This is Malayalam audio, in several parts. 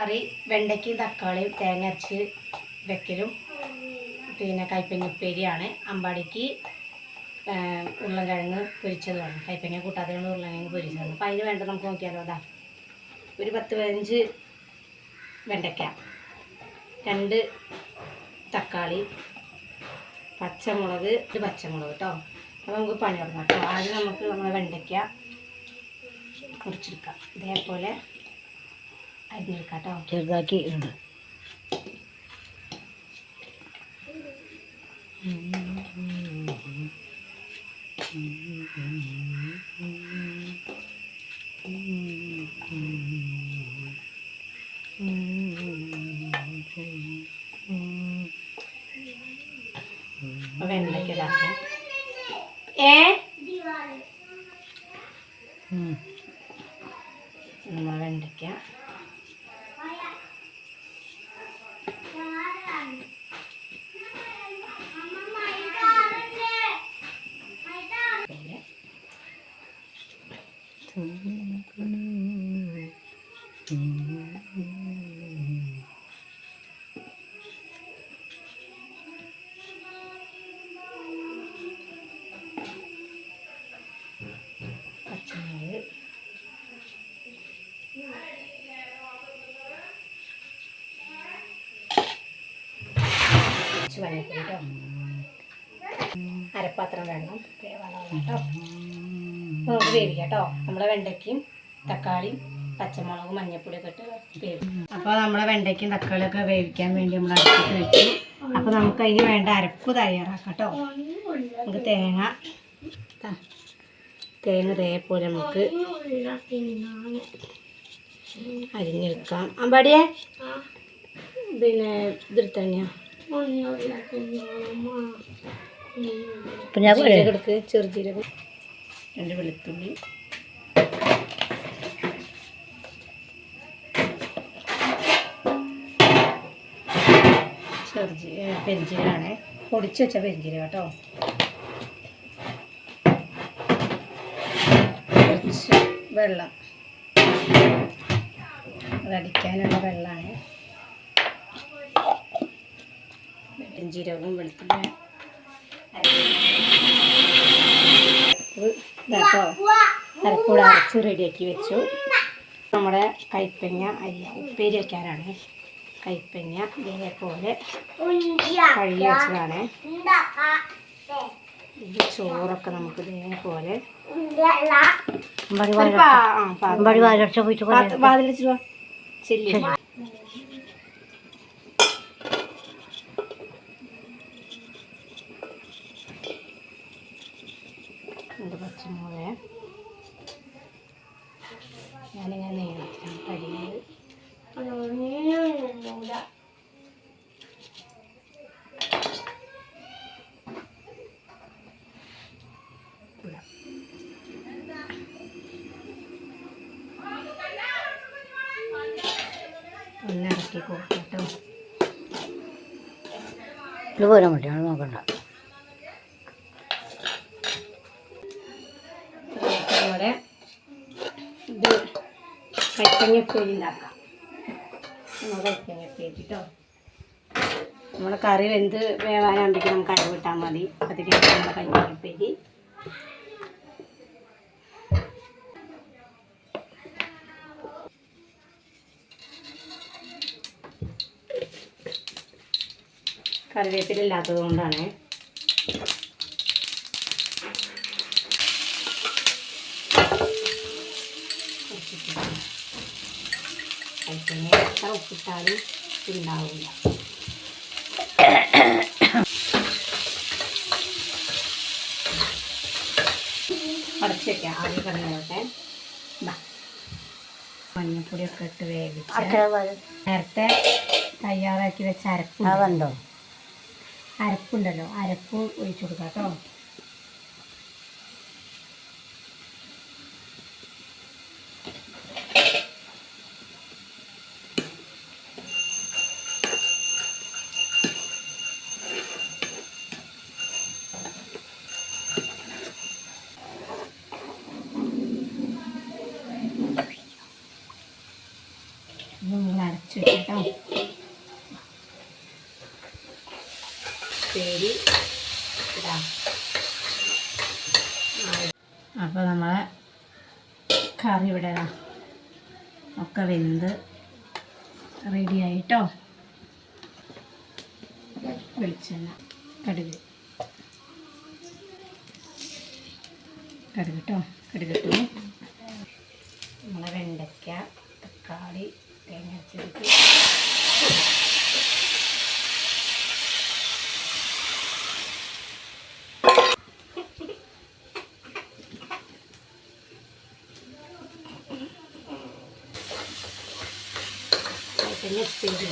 കറി വെണ്ടയ്ക്കും തക്കാളിയും തേങ്ങ അരച്ച് വെക്കലും. പിന്നെ കൈപ്പങ്ങ ഉപ്പേരിയാണ് അമ്പാടിക്ക് ഉരുളൻകിഴങ്ങ് പൊരിച്ചതുമാണ്. കൈപ്പങ്ങ കൂട്ടാതെയാണ് ഉരുളൻകിഴങ്ങ് പൊരിച്ചതാണ് അപ്പം അതിന് വേണ്ട നമുക്ക് നോക്കിയാലോ? അതാ ഒരു പത്ത് പതിനഞ്ച് വെണ്ടയ്ക്ക രണ്ട് തക്കാളി പച്ചമുളക് ഒരു പച്ചമുളക് കേട്ടോ അപ്പോൾ നമുക്ക് പണി തുടങ്ങാം കേട്ടോ ആദ്യം നമുക്ക് നമ്മളെ വെണ്ടയ്ക്ക മുറിച്ചെടുക്കാം. ഇതേപോലെ അരിഞ്ഞെടുക്കാം കേട്ടോ ചെറുതാക്കി ഇടും അപ്പോൾ വെണ്ടയ്ക്ക ഇതാക്കാം ഏ നമ്മളെ വെണ്ടയ്ക്ക പച്ചമുളക് കുറച്ച് മഞ്ഞൾപ്പൊടി കേട്ടോ അരപ്പാത്രം വെള്ളം വേവാനുള്ള കേട്ടോ നമുക്ക് വേവിക്കാം കേട്ടോ. നമ്മളെ വെണ്ടയ്ക്കും തക്കാളിയും പച്ചമുളകും മഞ്ഞപ്പൊടിയൊക്കെ ഇട്ട് വേവിക്കും. അപ്പോൾ നമ്മളെ വെണ്ടയ്ക്കും തക്കാളിയൊക്കെ വേവിക്കാൻ വേണ്ടി നമ്മൾ അടുപ്പിട്ട് വെച്ചു. അപ്പോൾ നമുക്ക് അതിന് വേണ്ട അരപ്പ് തയ്യാറാക്കാം കേട്ടോ. നമുക്ക് തേങ്ങ തേങ്ങ ഇതേപോലെ നമുക്ക് അരിഞ്ഞെടുക്കാം. അമ്പാടിയെ? പിന്നെ ഇതെടുത്തന്നെയാ ഇപ്പം ഞാൻ ചെറുജീരകം രണ്ട് വെളുത്തുള്ളി. ചെറുജി പെരിഞ്ചീരകമാണ് പൊടിച്ച് വെച്ച പെരിഞ്ചീര കേട്ടോ. കുറച്ച് വെള്ളം. അതടിക്കാനുള്ള വെള്ളമാണ് പെരിഞ്ചീരകവും വെളുത്തുള്ളി ഇതാട്ടോ. അരപ്പൂടെ അരച്ച് റെഡിയാക്കി വെച്ചു. നമ്മുടെ കൈപ്പങ്ങ അരി ഉപ്പേരി വയ്ക്കാനാണ് കൈപ്പങ്ങ ഇതേപോലെ കഴുകി വെച്ചതാണ്. ഇത് ചോറൊക്കെ നമുക്ക് ഇതേപോലെ അമ്പാടി ഇത് പച്ചമുളക്. ഞാനിങ്ങനെ നേരത്തിലാണ് കഴിയുന്നത് ഒന്ന് ഇറക്കി കൊടുക്കട്ടോ ഇത് പോരാൻ പറ്റും നോക്കണ്ട. ഉണ്ടാക്കാം. നമ്മൾ നമ്മുടെ കറി വെന്ത് വേവാനുണ്ടെങ്കിൽ നമുക്ക് അടവ് വിട്ടാൽ മതി. അതിലേക്ക് നമ്മുടെ കൈപ്പങ്ങപ്പേരി കറിവേപ്പില ഇല്ലാത്തത് കൊണ്ടാണ്. കൈപ്പങ്ങ എത്ര ഉപ്പിട്ടാലും ഉണ്ടാവില്ല. അടച്ച് വെക്കാം. ആദ്യം കടന്നോട്ടെ മഞ്ഞപ്പൊടിയൊക്കെ ഇട്ട് വേവിച്ച് നേരത്തെ തയ്യാറാക്കി വെച്ച അരപ്പ് അരപ്പുണ്ടല്ലോ. അരപ്പ് ഒഴിച്ചു കൊടുക്കാം കേട്ടോ. പേര് ഇടാം. അപ്പോൾ നമ്മളെ കറി ഇവിടെ ഒക്കെ വെന്ത് റെഡി ആയിട്ടോ? വെളിച്ചെണ്ണ കടുക്. കടുക് കേട്ടോ കടുക് നമ്മളെ വെണ്ടയ്ക്ക തക്കാളി തേങ്ങ അരച്ചെടുത്ത് പിന്നെ ഉപ്പേരി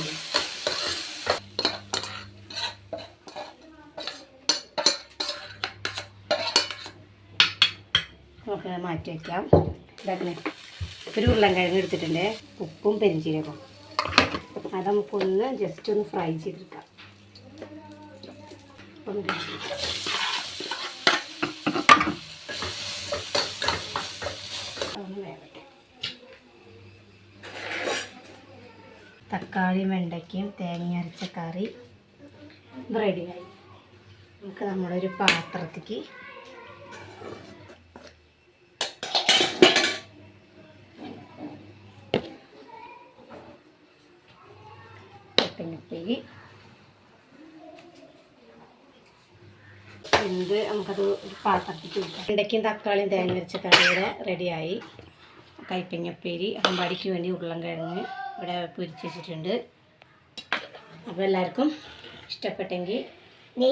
നമുക്ക് മാറ്റി വയ്ക്കാം ഇതാക്കണേ. ഒരു ഉരുളൻകിഴങ്ങ് എടുത്തിട്ടുണ്ട്. ഉപ്പും പെരിഞ്ചീരകവും. അത് നമുക്കൊന്ന് ജസ്റ്റ് ഒന്ന് ഫ്രൈ ചെയ്തെടുക്കാം. ഒന്ന് തക്കാളി വെണ്ടയ്ക്കയും തേങ്ങ അരച്ച കറി ഇത് റെഡിയായി നമുക്ക് നമ്മുടെ ഒരു പാത്രത്തേക്ക് കട്ടങ്ങപ്പേരി എന്ത്? നമുക്കത് പാത്രത്തേക്ക് വെണ്ടയ്ക്കും തക്കാളിയും തേങ്ങ അരച്ച കറിയുടെ റെഡിയായി കൈപ്പങ്ങപ്പേരി അമ്പാടിക്ക് വേണ്ടി ഉരുളൻകിഴങ്ങ് ഇവിടെ പൊരിച്ച് വെച്ചിട്ടുണ്ട്. അപ്പോൾ എല്ലാവർക്കും ഇഷ്ടപ്പെട്ടെങ്കിൽ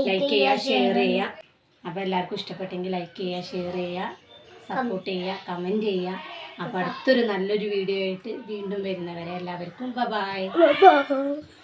ലൈക്ക് ചെയ്യുക ഷെയർ ചെയ്യുക. അപ്പോൾ എല്ലാവർക്കും ഇഷ്ടപ്പെട്ടെങ്കിൽ ലൈക്ക് ചെയ്യുക ഷെയർ ചെയ്യുക സപ്പോർട്ട് ചെയ്യുക കമന്റ് ചെയ്യുക. അപ്പോൾ അടുത്തൊരു നല്ലൊരു വീഡിയോ ആയിട്ട് വീണ്ടും വരുന്നവരെ എല്ലാവർക്കും. Bye-bye bye